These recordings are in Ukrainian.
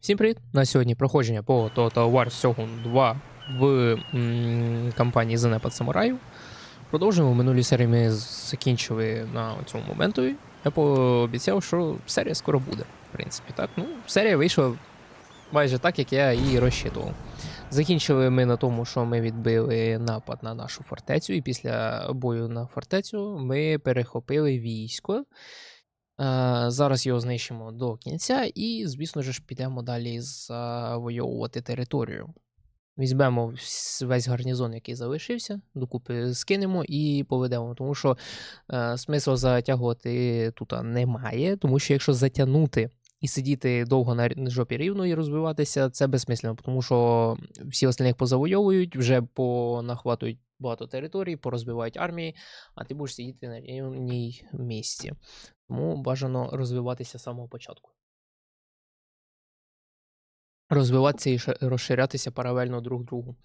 Всім привіт! На сьогодні проходження по Total War Shogun 2 в м, кампанії Занепад Самураю. Продовжуємо. В минулій серії ми закінчили на цьому моменту. Я пообіцяв, що серія скоро буде. В принципі, так. Ну, серія вийшла майже так, як я її розчитував. Закінчили ми на тому, що ми відбили напад на нашу фортецю, і після бою на фортецю ми перехопили військо. Е, Зараз його знищимо до кінця, і, звісно ж, підемо далі завойовувати територію. Візьмемо весь гарнізон, який залишився, докупи скинемо і поведемо. Тому що е, смислу затягувати тут немає, тому що якщо затягнути і сидіти довго на жопі рівно і розвиватися, це безсмислено, тому що всі остальних позавойовують, вже понахватують багато територій, порозбивають армії, а ти будеш сидіти на рівній місці. Тому бажано розвиватися з самого початку. Розвиватися і розширятися паралельно друг другу.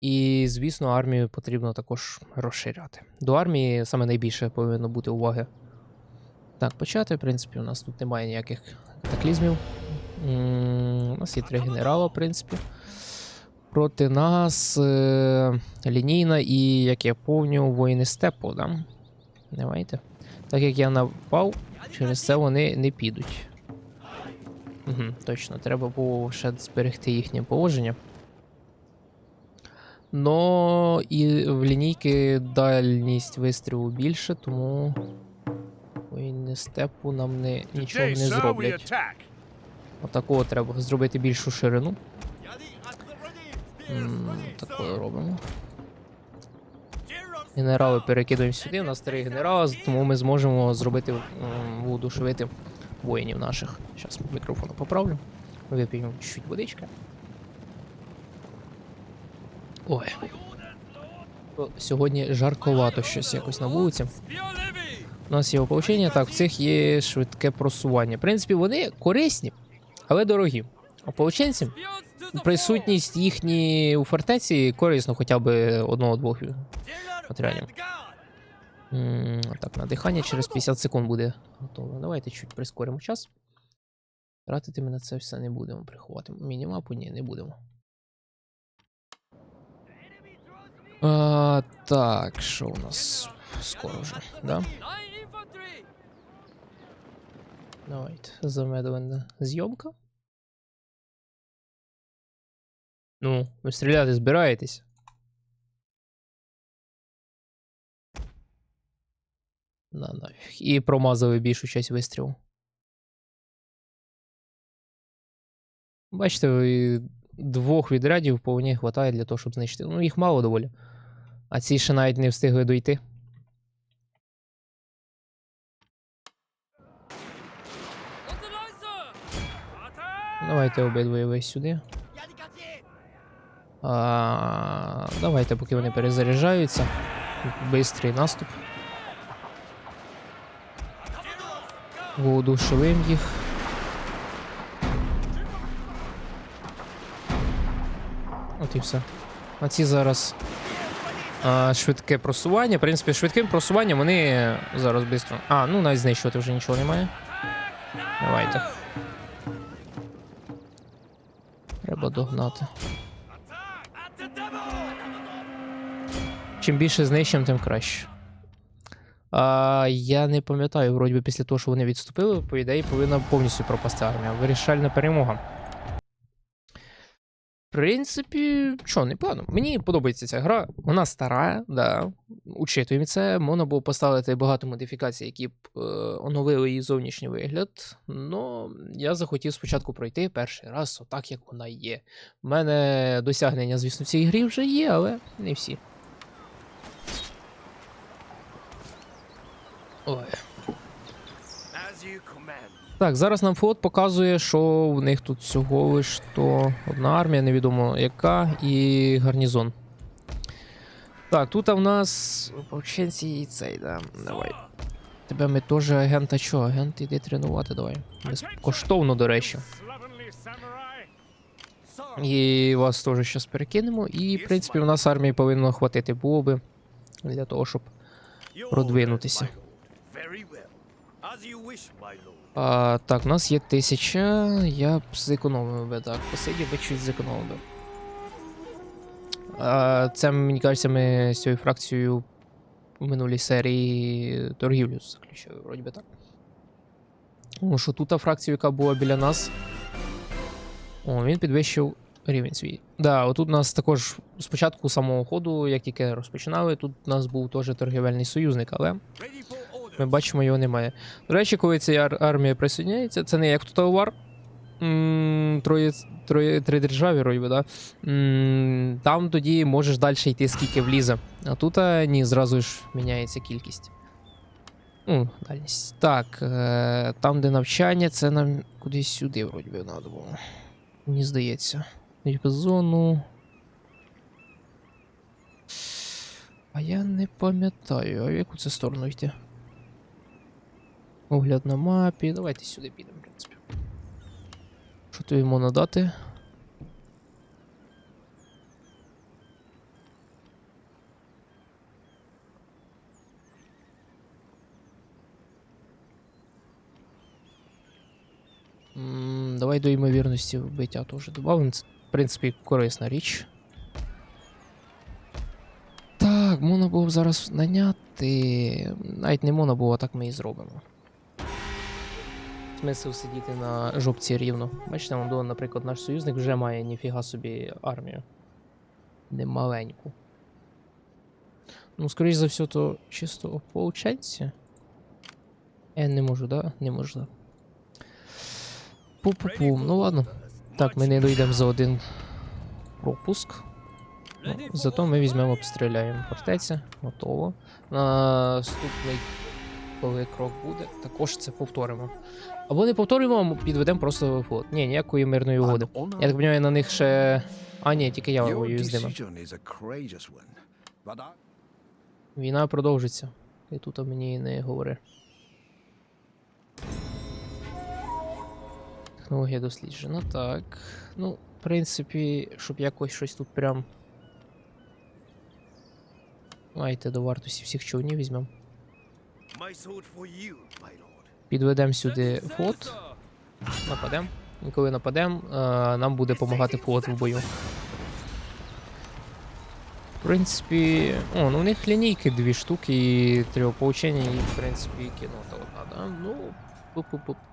І, звісно, армію потрібно також розширяти. До армії саме найбільше повинно бути уваги. Так, почати. В принципі, у нас тут немає ніяких катаклізмів. У нас є три генерала, в принципі. Проти нас е- лінійна і, як я помню, воїни степу, да? Давайте. Так як я напав, через це вони не підуть. Угу, точно, треба було ще зберегти їхнє положення. Но і в лінійки дальність вистрілу більше, тому степу нам не, нічого не зроблять. Отакого треба зробити більшу ширину. М, робимо. Генерали перекидуємо сюди. У нас три генерала, тому ми зможемо зробити удушевити воїнів наших. Зараз мікрофон поправлю. Вип'ємо чуть водички. Ой. Сьогодні жарковато щось якось на вулиці. У нас є ополчення, так, в цих є швидке просування. В принципі, вони корисні, але дорогі. Ополченці, присутність їхні у фортеці корисно хоча б одного-двох матеріалів. Так, на дихання через 50 секунд буде готово. Давайте чуть прискоримо час. Тратити ми на це все не будемо приховати. Мінімапу ні, не будемо. А, так, що у нас скоро вже, да? Давайте. Замедлена зйомка. Ну, ви стріляти збираєтесь? На нафіг. І промазали більшу часть вистрілу. Бачите, двох відрядів повні хватає для того, щоб знищити. Ну, їх мало доволі. А ці ще навіть не встигли дойти. Давайте обидва весь сюди. А, давайте, поки вони перезаряджаються. Бистрий наступ. Воодушевим їх. От і все. А ці зараз а, швидке просування. В принципі, швидким просуванням вони зараз швидко. А, ну навіть знищувати вже нічого немає. Давайте. Треба догнати. Чим більше знищимо, тим краще. А, я не пам'ятаю, вроді би після того, що вони відступили, по ідеї повинна повністю пропасти армія. Вирішальна перемога. Принципі, що, непогано. Мені подобається ця гра. Вона стара, да. Учитуємо це. Можна було поставити багато модифікацій, які б е, оновили її зовнішній вигляд. Но я захотів спочатку пройти перший раз, отак, як вона є. У мене досягнення, звісно, в цій грі вже є, але не всі. Ой. Так, зараз нам флот показує, що в них тут всього лиш то одна армія, невідомо яка, і гарнізон. Так, тут в нас ополченці і цей, да. Давай. Тебе ми теж агента що? Агент іди тренувати, давай. Безкоштовно, до речі. І вас теж зараз перекинемо. І, в принципі, у нас армії повинно хватити було би для того, щоб продвинутися. А, так, у нас є тисяча. Я б зекономив би, так. Посидів би чуть зекономив би. Це, мені кажеться, ми з цією фракцією в минулій серії торгівлю заключили, вроді би так. Тому що тут та фракція, яка була біля нас. О, він підвищив рівень свій. Да, отут у нас також спочатку самого ходу, як тільки розпочинали, тут у нас був теж торгівельний союзник, але Ми бачимо, його немає. До речі, коли ця ар- армія присоединяється, це не як Total War. Троє, троє, три держави, вроді да? Там тоді можеш далі йти, скільки влізе. А тут а, ні, зразу ж міняється кількість. Ну, дальність. Так, е, там, де навчання, це нам кудись сюди, вроді би, треба було. Мені здається. Зону. А я не пам'ятаю, а в яку це сторону йти? Огляд на мапі. Давайте сюди підемо, в принципі. Що то йому надати? Давай до ймовірності вбиття теж додамо. Це, в принципі, корисна річ. Так, б зараз наняти. Навіть не можна було, так ми і зробимо. Смисл сидіти на жопці рівно. Бачите, вон, до, наприклад, наш союзник вже має ніфіга собі армію. Немаленьку. Ну, скоріш за все, то чисто ополченці. Я не можу, да? Не можу, да. Пу-пу-пу. Ну ладно. Так, ми не дійдемо за один пропуск. Ну, зато ми візьмемо, обстріляємо фортеця. Готово. Наступний, коли крок буде, також це повторимо. Або не повторюємо, а підведемо просто флот. Ні, ніякої мирної угоди. Я так розумію, на них ще. А, ні, тільки я воюю з ними. Війна продовжиться. І тут мені не говори. Технологія досліджена. Так. Ну, в принципі, щоб якось щось тут прям. Давайте до вартості всіх човнів візьмемо. Підведемо сюди флот, нападемо. І коли нападемо, нам буде допомагати флот в бою. В принципі, о, ну у них лінійки дві штуки і три ополчення, і в принципі кінота одна, да? Ну,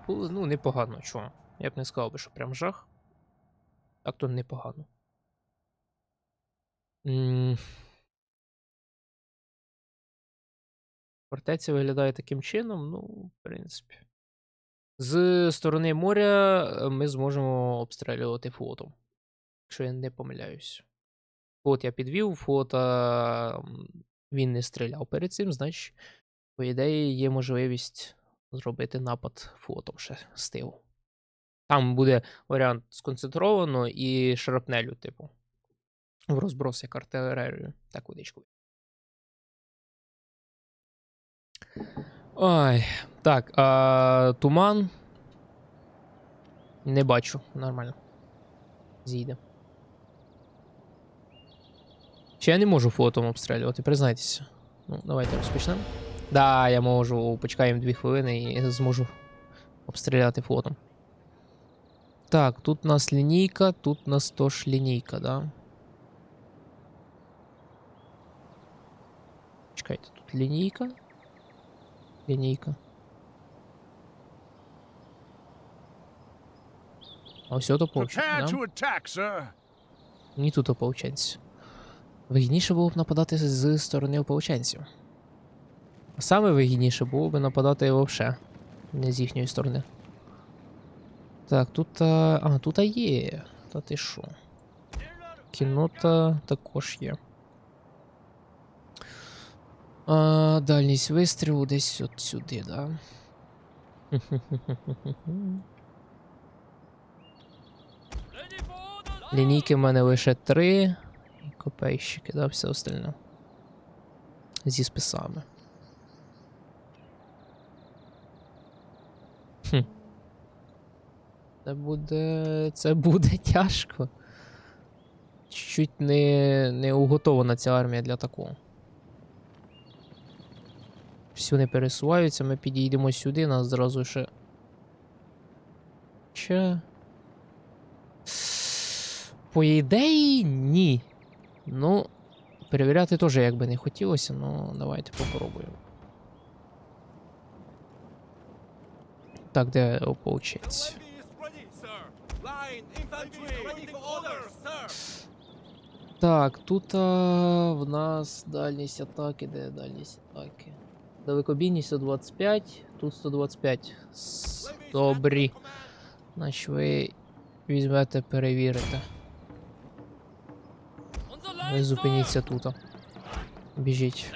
ну непогано, чого. Я б не сказав би, що прям жах. Так то непогано. Фортеця виглядає таким чином, ну, в принципі. З сторони моря е, ми зможемо обстрілювати флотом. Якщо я не помиляюсь. Флот я підвів, флота він не стріляв перед цим, значить, по ідеї, є можливість зробити напад флотом ще з тилу. Там буде варіант сконцентровано і шрапнелю, типу. В розброс як артилерію. Так, водичку. Ой, так, а, туман. Не бачу, нормально. Зійде. Чи я не можу флотом обстрілювати, признайтеся. Ну, давайте розпочнемо. Да, я можу. Почекаємо дві хвилини і зможу обстріляти флотом. Так, тут у нас лінійка, тут у нас теж лінійка, да. Чекайте, тут лінійка. Лінійка. А ось ото sir. Ні тут ополченці. Вигідніше було б нападати з сторони ополченців. А саме вигідніше було б нападати вовше, не з їхньої сторони. Так, тут. А, а тут а є. Та ти що? Кінота також є. А, дальність вистрілу десь от сюди, да? Лінійки в мене лише три. Копейщики, да, все остальне. Зі списами. Хм. Це буде. Це буде тяжко. Чуть не, не уготована ця армія для такого. Щось вони пересуваються, ми підійдемо сюди, нас зразу ще. Ще. По ідеї, ні. Ну, перевіряти теж як би не хотілося, ну давайте попробуємо. Так, де ополченці? Так, тут а, в нас дальність атаки, де дальність атаки? Далекобійність 125, тут 125. Добрі. Значить ви візьмете, перевірите. Ви зупиніться тут. Біжіть.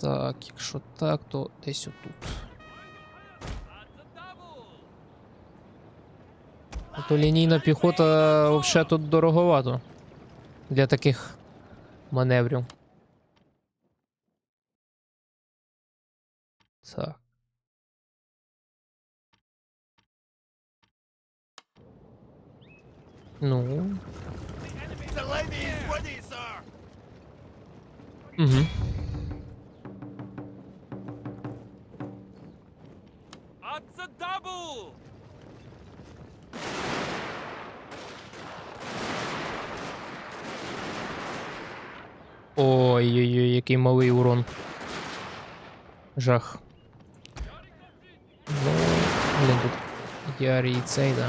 Так, якщо так, то десь отут. А то лінійна піхота взагалі тут дороговато. Для таких маневрів. Так. Ну. Угу. Ой-ой-ой, який малий урон. Жах. Ну, блін, тут Ярі і цей, да.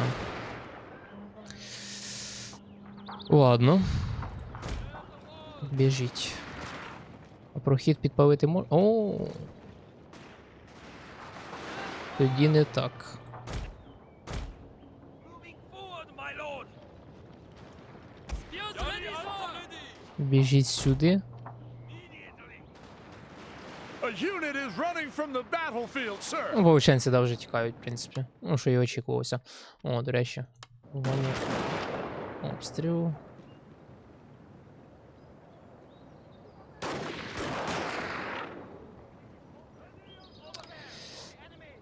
Ладно. Біжіть. А прохід підпалити мож... О. Тоді не так. Біжіть сюди. Ну, Вовченці да, вже тікають, в принципі. Ну, що і очікувалося. О, до речі. Вони... Обстріл.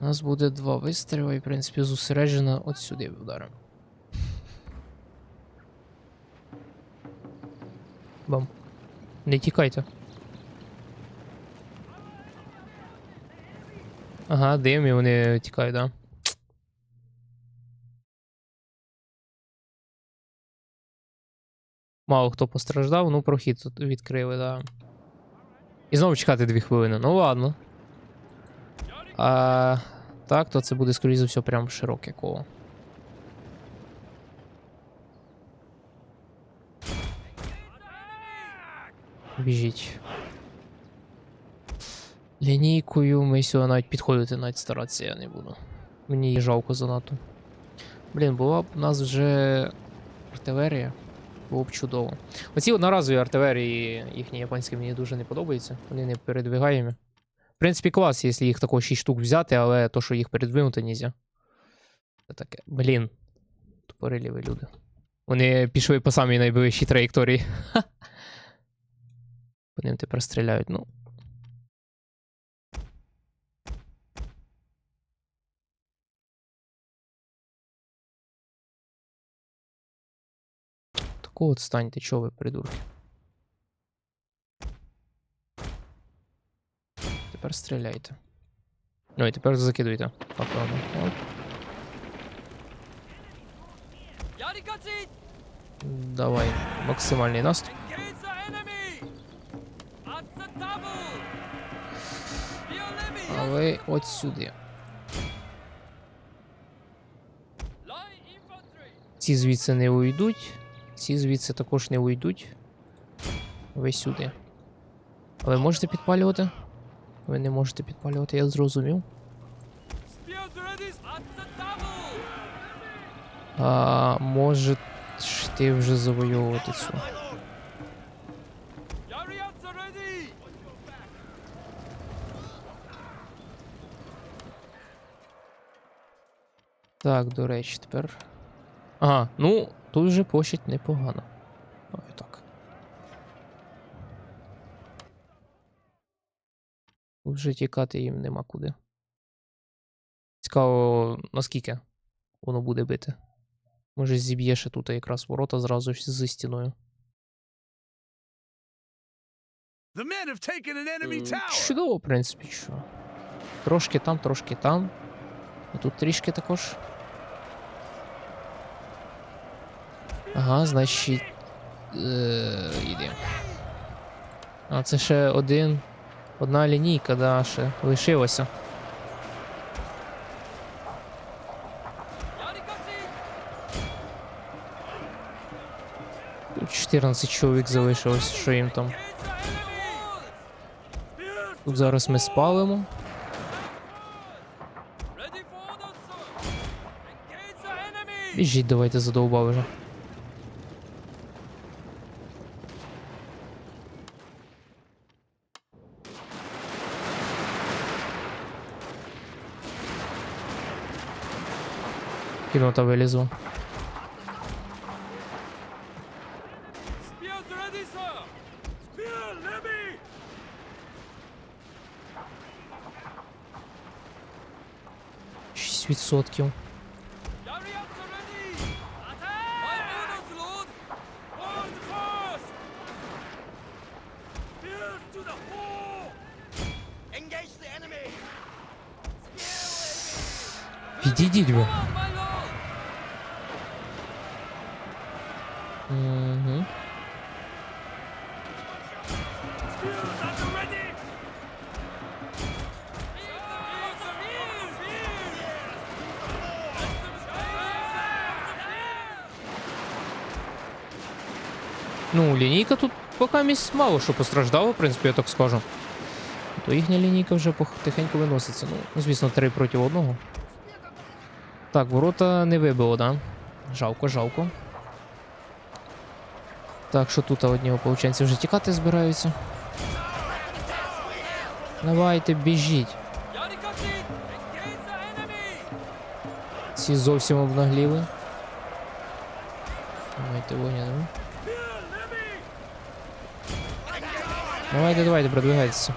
У нас буде два вистріли, і, в принципі, зосереджено от сюди вдаримо. Бам. Не тікайте. Ага, дим, і вони тікають, да? Мало хто постраждав, ну прохід тут відкрили, да. І знову чекати дві хвилини. Ну ладно. А, так, то це буде, скоріше за все, прям широке коло. Біжіть. Лінійкою ми сюди навіть підходити навіть старатися я не буду. Мені її жалко занадто. Блін, була б у нас вже артилерія. Було б чудово. Оці одноразові артилерії, їхні японські мені дуже не подобаються. Вони не передвигаємі. В принципі, клас, якщо їх такого 6 штук взяти, але то, що їх передвинути нельзя. Це таке. Блін. Тупориліві люди. Вони пішли по самій найближчій траєкторії. По ним тепер стріляють. Ну, Такого от станьте, чого ви, придурки? Тепер стріляйте. Ну і тепер закидуйте. Оп. Давай. Максимальний наступ. Engage the enemy! At the double! Spear levy! А ви от сюди. Ці звідси не уйдуть. Ці звідси також не уйдуть. Ви сюди. А ви можете підпалювати? Ви не можете підпалювати, я зрозумів. А може ти вже завойовувати цю. Так, до речі, тепер. Ага, ну, тут вже площадь непогана. Ой, так. Тут вже тікати їм нема куди. Цікаво, наскільки воно буде бити. Може, зіб'є ще тут якраз ворота зразу ж зі стіною. Чудово, в принципі, що. Трошки там, трошки там. І тут трішки також. Ага, значить. Е, йде. А, це ще один. Одна лінійка, да, ще лишилася. Тут 14 чоловік залишилось, що їм там. Тут зараз ми спалимо. Біжіть, давайте задовбав вже. Fore! Engage the enemy! Підійдіть ви. Лінійка тут поки місць мало що постраждала, в принципі, я так скажу. То їхня лінійка вже потихеньку виноситься. Ну, звісно, три проти одного. Так, ворота не вибило, да? Жалко, жалко. Так, що тут одні ополченці вже тікати збираються. Давайте, біжіть. Ці зовсім обнагліли. Давайте вогня, давай. Давайте, давайте, продвигайтеся.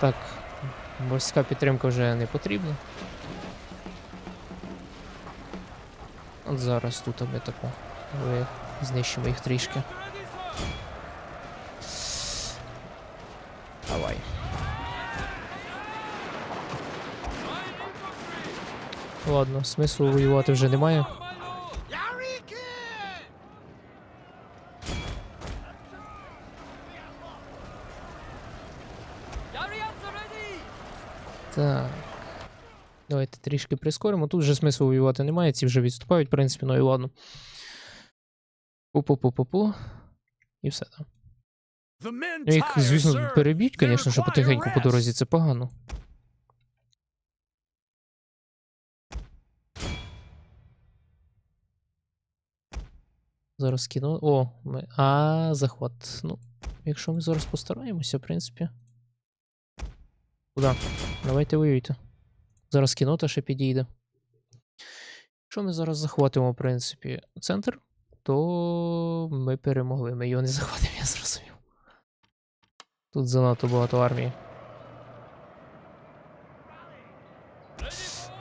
Так, морська підтримка вже не потрібна. От зараз тут ми тако. Ви знищимо їх трішки. Давай. Ладно, смислу воювати вже немає. Трішки прискоримо. Тут вже смислу воювати немає, ці вже відступають, в принципі, ну і ладно. Пу-пу-пу-пу-пу. І все там. Ну, їх, звісно, переб'ють, звісно, що потихеньку по дорозі це погано. Зараз кіно. О, ми... А, захват. Ну, якщо ми зараз постараємося, в принципі. Куда? Давайте воюйте. Зараз кінота ще підійде. Якщо ми зараз захватимо, в принципі, центр, то ми перемогли. Ми його не захватимо, я зрозумів. Тут занадто багато армії.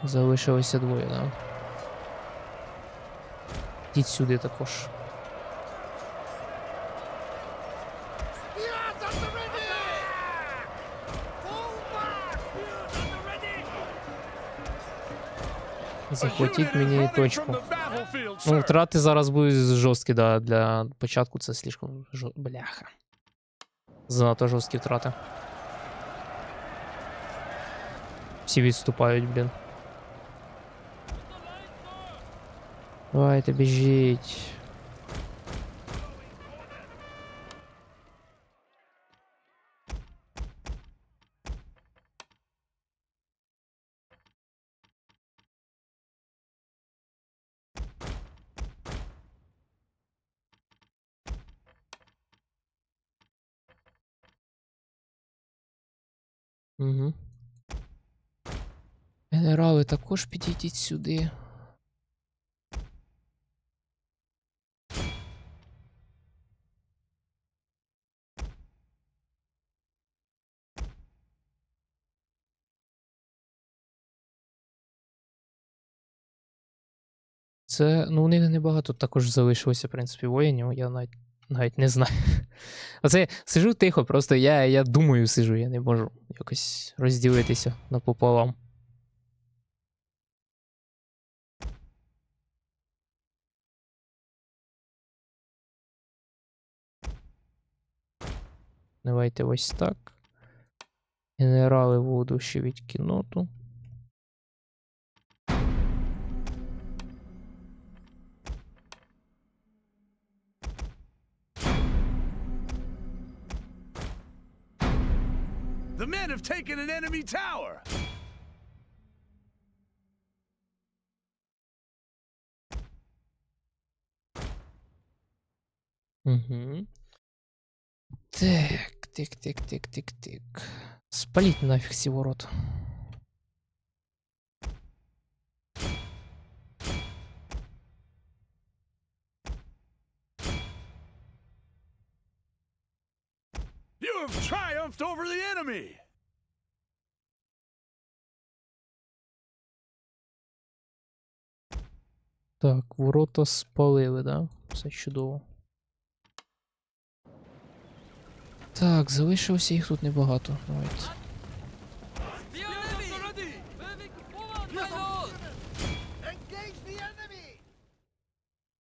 Залишилося двоє, да. Йдіть сюди також. Захватіть мені точку. Ну, втрати зараз будуть жорсткі, да. Для початку це слишком жо... бляха. Занадто жорсткі втрати. Всі відступають, блін. Давайте біжіть. Угу. Генерали також підійдіть сюди. Це, ну, у них небагато також залишилося, в принципі, воїнів. Я навіть Навіть не знаю. Оце сижу тихо, просто я, я думаю, сижу, я не можу якось розділитися напополам. Давайте ось так. Генерали воду ще від кіноту. The men have taken an enemy tower. Угу. Так, тик, тик, тик, тик, тик. Спаліть нафіг ці ворота. You have triumphed over the enemy. Так, ворота спалили, да? Все чудово. Так, залишилося їх тут небагато. Давайте.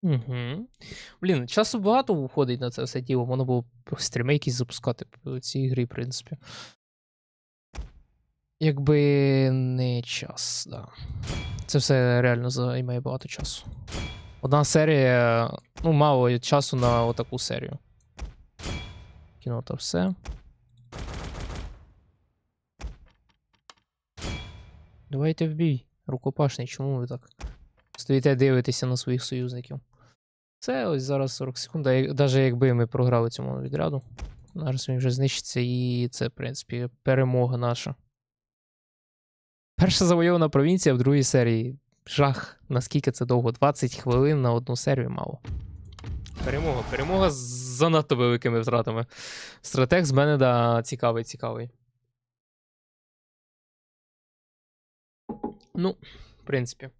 Угу. Блін, часу багато уходить на це все діло. Можна було стріми якісь запускати по цій грі, в принципі. Якби не час, да. Це все реально займає багато часу. Одна серія. Ну, мало часу на отаку серію. Кіно та все. Давайте в бій. Рукопашний, чому ви так? Стоїте дивитеся на своїх союзників. Це ось зараз 40 секунд. Навіть якби ми програли цьому відряду. Зараз він вже знищиться, і це, в принципі, перемога наша. Перша завойована провінція в другій серії. Жах, наскільки це довго? 20 хвилин на одну серію мало. Перемога, перемога з занадто великими втратами. Стратег з мене, да, цікавий, цікавий. Ну, в принципі.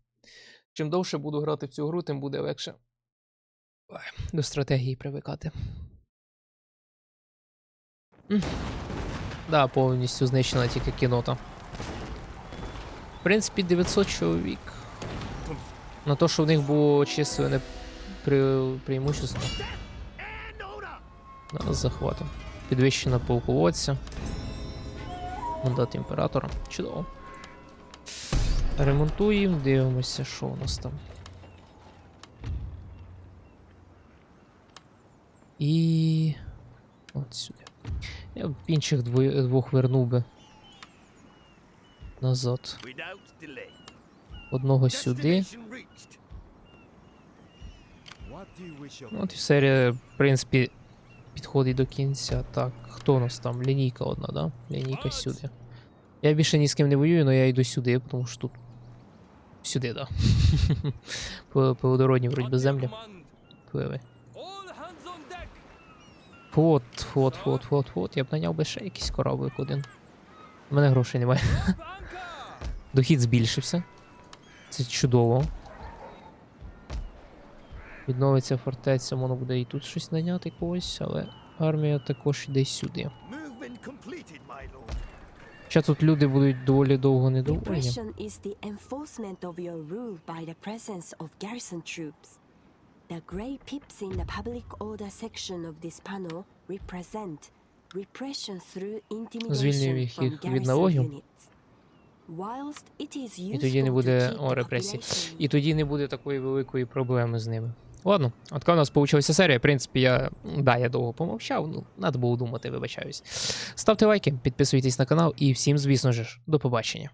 Чим довше буду грати в цю гру, тим буде легше до стратегії привикати. Да, повністю знищена тільки кінота. В принципі, 900 чоловік. На те, що в них було численне пре- преимущество. Зараз захватимо. Підвищена полководця. Мандат імператора. Чудово. Ремонтуємо, дивимося, що у нас там. І. От сюди. Я б інших двох вернув би. Назад. Одного сюди. От і серія, в принципі, підходить до кінця. Так, хто у нас там? Лінійка одна, да? Лінійка сюди. Я більше ні з ким не воюю, але я йду сюди, тому що тут. Сюди, да. По плодородні вроді би землі. Пливи. Фот, фот, фот, фот, фот. Я б наняв би ще якийсь кораблик один. У мене грошей немає. Дохід збільшився. Це чудово. Відновиться фортеця, воно буде і тут щось наняти когось, але армія також йде сюди. Ще тут люди будуть доволі довго недовольні. The grey pips in the public order section of this panel represent repression through intimidation їх from garrison налогів. units. Whilst it is І тоді не useful to буде keep о, the репресій. population І тоді не буде такої великої проблеми з ними. Ладно, така у нас вийшла серія. В принципі, я. Да, я довго помовчав, ну, треба було думати, вибачаюсь. Ставте лайки, підписуйтесь на канал і всім, звісно ж, до побачення.